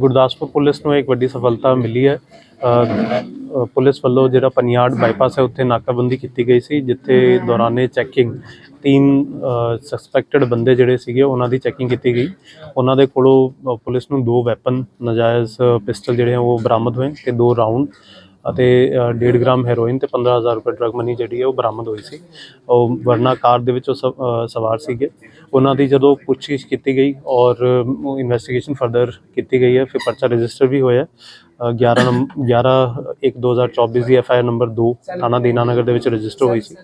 Gurdaspur police ਨੂੰ ਇੱਕ ਵੱਡੀ ਸਫਲਤਾ ਮਿਲੀ ਹੈ। ਪੁਲਿਸ ਵੱਲੋਂ ਜਿਹੜਾ ਪਨਿਆੜ ਬਾਈਪਾਸ ਹੈ, ਉੱਥੇ ਨਾਕਾਬੰਦੀ ਕੀਤੀ ਗਈ ਸੀ, ਜਿੱਥੇ ਦੌਰਾਨੇ ਚੈਕਿੰਗ ਤਿੰਨ ਸਸਪੈਕਟਡ ਬੰਦੇ ਜਿਹੜੇ ਸੀਗੇ, ਉਹਨਾਂ ਦੀ ਚੈਕਿੰਗ ਕੀਤੀ ਗਈ। ਉਹਨਾਂ ਦੇ ਕੋਲੋਂ ਪੁਲਿਸ ਨੂੰ ਦੋ ਵੈਪਨ ਨਜਾਇਜ਼ ਪਿਸਟਲ ਜਿਹੜੇ ਉਹ ਬਰਾਮਦ ਹੋਏ ਤੇ ਦੋ ਰਾਉਂਡ ਅਤੇ ਅ, 1.5 ਗ੍ਰਾਮ ਹੈਰੋਇਨ ਤੇ 15000 ਰੁਪਏ ਡਰਗ ਮਨੀ ਜਿਹੜੀ ਹੈ ਉਹ ਬਰਾਮਦ ਹੋਈ ਸੀ। ਉਹ ਵਰਨਾ ਕਾਰ ਦੇ ਵਿੱਚ ਉਹ ਸਵ- ਸਵਾਰ ਸੀਗੇ। ਉਹਨਾਂ ਦੀ ਜਦੋਂ ਪੁੱਛਗਿੱਛ ਕੀਤੀ ਗਈ ਔਰ ਇਨਵੈਸਟੀਗੇਸ਼ਨ ਫਰਦਰ ਕੀਤੀ ਗਈ ਹੈ ਫਿਰ ਪਰਚਾ ਰਜਿਸਟਰ ਵੀ ਹੋਇਆ ਅ, 11 ਨੰਬ- 11 1 2024 ਦੀ ਐਫ ਆਈ ਆਰ ਨੰਬਰ 2 ਥਾਣਾ ਦੀਨਾਨਗਰ ਦੇ ਵਿੱਚ ਰਜਿਸਟਰ ਹੋਈ ਸੀ।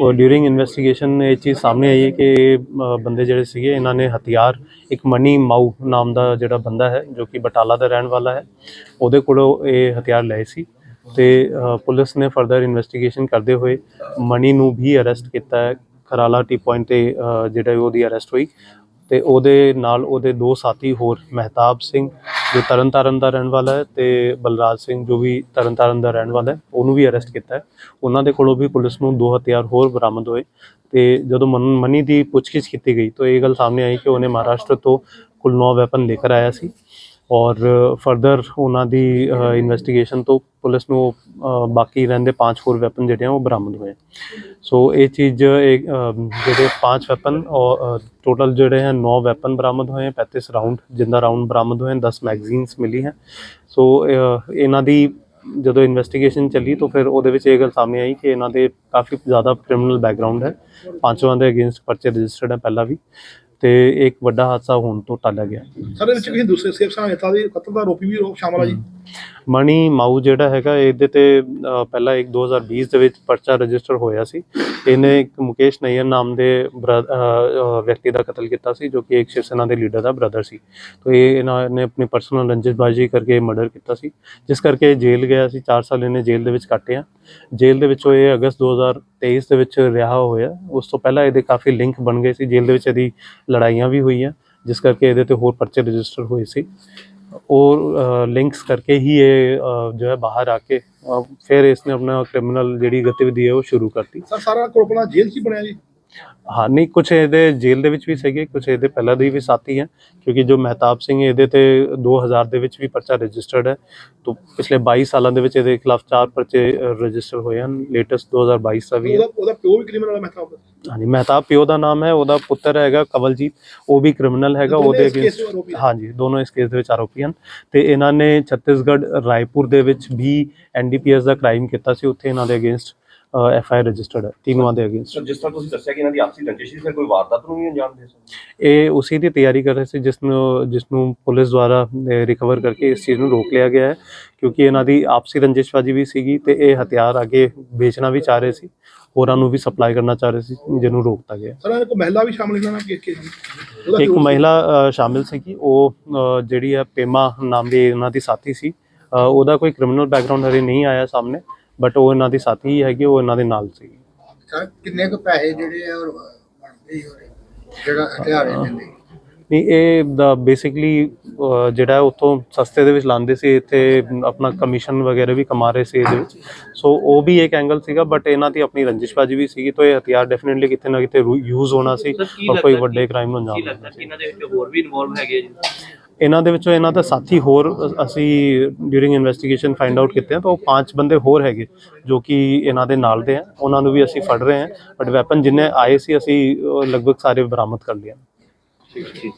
ਔਰ ਡਿਊਰਿੰਗ ਇਨਵੈਸਟੀਗੇਸ਼ਨ ਇਹ ਚੀਜ਼ ਸਾਹਮਣੇ ਆਈ ਹੈ ਕਿ ਇਹ, ਬੰਦੇ ਜਿਹੜੇ ਸੀਗੇ ਇਹਨਾਂ ਨੇ ਹਥਿਆਰ ਇੱਕ ਮਨੀ ਮਾਊ ਨਾਮ ਦਾ ਜਿਹੜਾ ਬੰਦਾ ਹੈ ਜੋ ਕਿ ਬਟਾਲਾ ਦਾ ਰਹਿਣ ਵਾਲਾ ਹੈ ਉਹਦੇ ਕੋਲੋਂ ਇਹ ਹਥਿਆਰ ਲਏ ਸੀ। ਤੇ ਪੁਲਿਸ ਨੇ ਫਰਦਰ ਇਨਵੈਸਟੀਗੇਸ਼ਨ ਕਰਦੇ ਹੋਏ ਮਨੀ ਨੂੰ ਵੀ ਅਰੈਸਟ ਕੀਤਾ ਹੈ। ਖਰਾਲਾ ਟੀ ਪੁਆਇੰਟ ਤੇ ਜਿਹੜਾ ਉਹਦੀ ਅਰੈਸਟ ਹੋਈ। ਤੇ ਉਹਦੇ ਨਾਲ ਉਹਦੇ ਦੋ ਸਾਥੀ ਹੋਰ, ਮਹਿਤਾਬ ਸਿੰਘ, ਜੋ ਤਰਨਤਾਰਨ ਦਾ ਰਹਿਣ ਵਾਲਾ ਹੈ, ਤੇ ਬਲਰਾਜ ਸਿੰਘ, ਜੋ ਵੀ ਤਰਨਤਾਰਨ ਦਾ ਰਹਿਣ ਵਾਲਾ ਹੈ, ਉਹਨੂੰ ਵੀ ਅਰੈਸਟ ਕੀਤਾ ਹੈ। ਉਹਨਾਂ ਦੇ ਕੋਲੋਂ ਵੀ ਪੁਲਿਸ ਨੂੰ ਦੋ ਹਥਿਆਰ ਹੋਰ ਬਰਾਮਦ ਹੋਏ। ਤੇ ਜਦੋਂ ਮਨ- ਮਨੀ ਦੀ ਪੁੱਛਗਿੱਛ ਕੀਤੀ ਗਈ, ਤਾਂ ਇਹ ਗੱਲ ਸਾਹਮਣੇ ਆਈ ਕਿ ਉਹਨੇ ਮਹਾਰਾਸ਼ਟਰ ਤੋਂ ਕੁੱਲ 9 ਵੈਪਨ ਲੈ ਕੇ ਆਇਆ ਸੀ। ਔਰ ਫਰਦਰ ਉਹਨਾਂ ਦੀ ਇਨਵੈਸਟੀਗੇਸ਼ਨ ਤੋਂ ਪੁਲਿਸ ਨੂੰ ਬਾਕੀ ਰਹਿੰਦੇ ਪੰਜ ਹੋਰ ਵੈਪਨ ਜਿਹੜੇ ਆ ਉਹ ਬਰਾਮਦ ਹੋਏ। ਸੋ ਇਹ ਚੀਜ਼ ਇਹ, ਜਿਹੜੇ ਪੰਜ ਵੈਪਨ ਔਰ ਟੋਟਲ ਜਿਹੜੇ ਹੈ 9 ਵੈਪਨ ਬਰਾਮਦ ਹੋਏ ਹੈ 35 ਰਾਉਂਡ ਜਿੰਦਾ ਰਾਉਂਡ ਬਰਾਮਦ ਹੋਏ ਹਨ 10 ਮੈਗਜ਼ੀਨਸ ਮਿਲੀ ਹੈ। ਸੋ ਇਹਨਾਂ ਦੀ ਜਦੋਂ ਇਨਵੈਸਟੀਗੇਸ਼ਨ ਚੱਲੀ ਤਾਂ ਫਿਰ ਉਹਦੇ ਵਿੱਚ ਇਹ ਗੱਲ ਸਾਹਮਣੇ ਆਈ ਕਿ ਇਹਨਾਂ ਦੇ ਕਾਫੀ ਜ਼ਿਆਦਾ ਕ੍ਰਿਮੀਨਲ ਬੈਕਗ੍ਰਾਉਂਡ ਹੈ। ਪੰਜਵਾਂ ਦੇ ਅਗੇਂਸਟ ਪਰਚੇ ਰਜਿਸਟਰਡ ਹੈ ਪਹਿਲਾਂ ਵੀ। ਤੇ ਇੱਕ ਵੱਡਾ ਹਾਦਸਾ ਹੋਣ ਤੋਂ ਟਾਲਿਆ ਗਿਆ। ਸਾਡੇ ਵਿੱਚ ਕਿਸੇ ਦੂਸਰੇ ਸੇਫ ਸਹਾਇਤਾ ਦੇ ਕਤਲ ਦਾ ਆਰੋਪੀ ਵੀ ਸ਼ਾਮਲ ਆ ਜੀ। ਮਣੀ ਮਾਊ ਜਿਹੜਾ ਹੈਗਾ ਇਹਦੇ ਤੇ ਅ, ਪਹਿਲਾਂ ਇੱਕ 2020 ਦੇ ਵਿੱਚ ਪਰਚਾ ਰਜਿਸਟਰ ਹੋਇਆ ਸੀ। ਇਹਨੇ ਇੱਕ ਮੁਕੇਸ਼ ਨਈਅਰ ਨਾਮ ਦੇ ਬਰ- ਅ, ਅ, ਵਿਅਕਤੀ ਦਾ ਕਤਲ ਕੀਤਾ ਸੀ ਜੋ ਕਿ ਇੱਕ ਸ਼ਿਵ ਸੈਨਾ ਦੇ ਲੀਡਰ ਦਾ ਬ੍ਰਦਰ ਸੀ। ਤੋਂ ਇਹ ਇਹਨਾਂ ਨੇ ਆਪਣੀ ਪਰਸਨਲ ਰੰਜਿਸ਼ਬਾਜ਼ੀ ਕਰਕੇ ਮਰਡਰ ਕੀਤਾ ਸੀ। ਜਿਸ ਕਰਕੇ ਇਹ ਜੇਲ੍ਹ ਗਿਆ ਸੀ 4 ਸਾਲ ਇਹਨੇ ਜੇਲ੍ਹ ਦੇ ਵਿੱਚ ਕੱਟਿਆ। ਜੇਲ੍ਹ ਦੇ ਵਿੱਚੋਂ ਇਹ ਅਗਸਤ 2023 ਦੇ ਵਿੱਚ ਰਿਹਾ ਹੋਇਆ। ਉਸ ਤੋਂ ਪਹਿਲਾਂ ਇਹਦੇ ਕਾਫੀ ਲਿੰਕ ਬਣ ਗਏ ਸੀ। ਜੇਲ੍ਹ ਦੇ ਵਿੱਚ ਇਹਦੀ ਲੜਾਈਆਂ ਵੀ ਹੋਈਆਂ ਜਿਸ ਕਰਕੇ ਇਹਦੇ ਤੇ ਹੋਰ ਪਰਚੇ ਰਜਿਸਟਰ ਹੋਏ ਸੀ। और लिंक्स करके ही ये अ, जो है बाहर आके अ, फिर इसने अपना क्रिमिनल ਜਿਹੜੀ ਗਤੀਵਿਧੀ ਹੈ ਉਹ ਸ਼ੁਰੂ ਕਰਤੀ ਸਰ ਸਾਰਾ ਕੋਲਪਨਾ ਜੇਲ੍ਹ 'ਚ ਹੀ ਬਣਿਆ ਜੀ ਹਾਂ ਨਹੀਂ ਕੁਝ ਇਹਦੇ ਜੇਲ੍ਹ ਦੇ ਵਿੱਚ ਵੀ ਸੀਗੇ ਕੁਝ ਇਹਦੇ ਪਹਿਲਾਂ ਦੇ ਵੀ ਸਾਥੀ ਹੈ ਕਿਉਂਕਿ ਜੋ ਮਹਿਤਾਬ ਸਿੰਘ ਇਹਦੇ ਤੇ 2000 ਦੇ ਵਿੱਚ ਵੀ ਪਰਚਾ ਰਜਿਸਟਰਡ ਹੈ। ਤੋਂ ਪਿਛਲੇ 22 ਸਾਲਾਂ ਦੇ ਵਿੱਚ ਇਹਦੇ ਖਿਲਾਫ ਚਾਰ ਪਰਚੇ ਰਜਿਸਟਰ ਹੋਏ ਹਨ ਲੇਟੈਸਟ 2022 ਦਾ ਵੀ ਹੈ। ਉਹਦਾ ਪਿਓ ਵੀ ਕ੍ਰਿਮੀਨਲ ਹੈ ਮਹਿਤਾਬ ਦਾ? ਹਾਂਜੀ ਮਹਿਤਾਬ ਪਿਓ ਦਾ ਨਾਮ ਹੈ ਉਹਦਾ ਪੁੱਤਰ ਹੈਗਾ ਕਵਲਜੀਤ ਉਹ ਵੀ ਕ੍ਰਿਮੀਨਲ ਹੈਗਾ ਉਹਦੇ ਅਗੇਂਸਟ। ਹਾਂਜੀ ਦੋਨੋਂ ਇਸ ਕੇਸ ਦੇ ਵਿੱਚ ਆਰੋਪੀ ਹਨ। ਤੇ ਇਹਨਾਂ ਨੇ ਛੱਤੀਸਗੜ੍ਹ ਰਾਏਪੁਰ ਦੇ ਵਿੱਚ ਵੀ ਐਨਡੀਪੀਐਸ ਦਾ ਕ੍ਰਾਈਮ ਕੀਤਾ ਸੀ ਉੱਥੇ ਇਹਨਾਂ ਦੇ ਅਗੇਂਸਟ ਐਫ ਆਈ ਰਜਿਸਟਰਡ ਹੈ। ਤਿੰਨੋਂ ਦੇ ਅਗੇਂਸਟ ਸੋ ਜਿਸ ਤਰ੍ਹਾਂ ਤੁਸੀਂ ਦੱਸਿਆ ਕਿ ਇਹਨਾਂ ਦੀ ਆਪਸੀ ਰੰਜਿਸ਼ ਸੀ ਫਿਰ ਕੋਈ ਵਾਰਦਾਤ ਨੂੰ ਵੀ ਅੰਜਾਮ ਦੇ ਸਕਦੇ? ਇਹ ਉਸੇ ਦੀ ਤਿਆਰੀ ਕਰ ਰਹੇ ਸੀ ਜਿਸ ਨੂੰ ਜਿਸ ਨੂੰ ਪੁਲਿਸ ਦੁਆਰਾ ਰਿਕਵਰ ਕਰਕੇ ਇਸ ਚੀਜ਼ ਨੂੰ ਰੋਕ ਲਿਆ ਗਿਆ ਹੈ ਕਿਉਂਕਿ ਇਹਨਾਂ ਦੀ ਆਪਸੀ ਰੰਜਿਸ਼ਬਾਜੀ ਵੀ ਸੀਗੀ ਤੇ ਇਹ ਹਥਿਆਰ ਅੱਗੇ ਵੇਚਣਾ ਵੀ ਚਾਹ ਰਹੇ ਸੀ ਹੋਰਾਂ ਨੂੰ ਵੀ ਸਪਲਾਈ ਕਰਨਾ ਚਾਹ ਰਹੇ ਸੀ ਜਿਹਨੂੰ ਰੋਕਤਾ ਗਿਆ। ਸਰ ਇਹਨਾਂ ਮਹਿਲਾ ਵੀ ਸ਼ਾਮਲ ਇਹਨਾਂ ਨਾਲ ਕੇਸ ਕੇਸ ਇੱਕ ਸੀ। ਮਹਿਲਾ ਸ਼ਾਮਿਲ ਸੀਗੀ। ਉਹ ਅ, ਜਿਹੜੀ ਹੈ ਪੇਮਾ ਨਾਮ ਦੀ ਉਹਨਾਂ ਦੀ ਸਾਥੀ ਸੀ ਉਹਦਾ ਕੋਈ ਕ੍ਰਿਮੀਨਲ ਬੈਕਗ੍ਰਾਉਂਡ ਹਰੇ ਨਹੀਂ ਆਇਆ ਸਾਹਮਣੇ। ਬਟ ਉਹ ਇਹਨਾਂ ਦੀ ਸਾਥੀ ਹੀ ਹੈਗੀ ਉਹ ਇਹਨਾਂ ਦੇ ਨਾਲ ਸੀ। ਸਰ ਕਿੰਨੇ ਕੁ ਪੈਸੇ ਜਿਹੜੇ ਆ ਉਹ ਬਣਦੇ ਹੀ ਹੋਰੇ ਜਿਹੜਾ ਹਥਿਆਰੇ ਦਿੰਦੇ ਨਹੀਂ ਇਹ ਦਾ ਬੇਸਿਕਲੀ ਜਿਹੜਾ ਉੱਥੋਂ ਸਸਤੇ ਦੇ ਵਿੱਚ ਲਾਉਂਦੇ ਸੀ। ਇੱਥੇ ਆਪਣਾ ਕਮਿਸ਼ਨ ਵਗੈਰਾ ਵੀ ਕਮਾ ਰਹੇ ਸੀ ਇਹਦੇ ਵਿੱਚ। ਸੋ ਉਹ ਵੀ ਇੱਕ ਐਂਗਲ ਸੀਗਾ ਬਟ ਇਹਨਾਂ ਦੀ ਆਪਣੀ ਰੰਜਿਸ਼ਬਾਜੀ ਵੀ ਸੀਗੀ ਤਾਂ ਇਹ ਹਥਿਆਰ ਡੈਫੀਨਿਟਲੀ ਕਿਤੇ ਨਾ ਕਿਤੇ ਯੂਜ਼ ਹੋਣਾ ਸੀ। ਔਰ ਕੋਈ ਵੱਡੇ ਕ੍ਰਾਈਮ ਨੂੰ ਅੰਜਾਮ ਦੇਣਾ ਸੀ। ਇਹਨਾਂ ਦੇ ਵਿੱਚ ਹੋਰ ਵੀ ਇਨਵੋਲਵ ਹੈਗੇ ਜੀ? ਇਹਨਾਂ ਦੇ ਵਿੱਚੋਂ ਇਹਨਾਂ ਦਾ ਸਾਥੀ ਹੋਰ ਅਸੀਂ ਡਿਊਰਿੰਗ ਇਨਵੈਸਟੀਗੇਸ਼ਨ ਫਾਈਂਡ ਆਊਟ ਕੀਤੇ ਆ, ਤਾਂ ਉਹ ਪੰਜ ਬੰਦੇ ਹੋਰ ਹੈਗੇ ਜੋ ਕਿ ਇਹਨਾਂ ਦੇ ਨਾਲ ਦੇ ਆ। ਉਹਨਾਂ ਨੂੰ ਵੀ ਅਸੀਂ ਫੜ ਰਹੇ ਹਾਂ ਬਟ ਵੈਪਨ ਜਿੰਨੇ ਆਏ ਸੀ, ਅਸੀਂ ਲਗਭਗ ਸਾਰੇ ਬਰਾਮਦ ਕਰ ਲਿਆ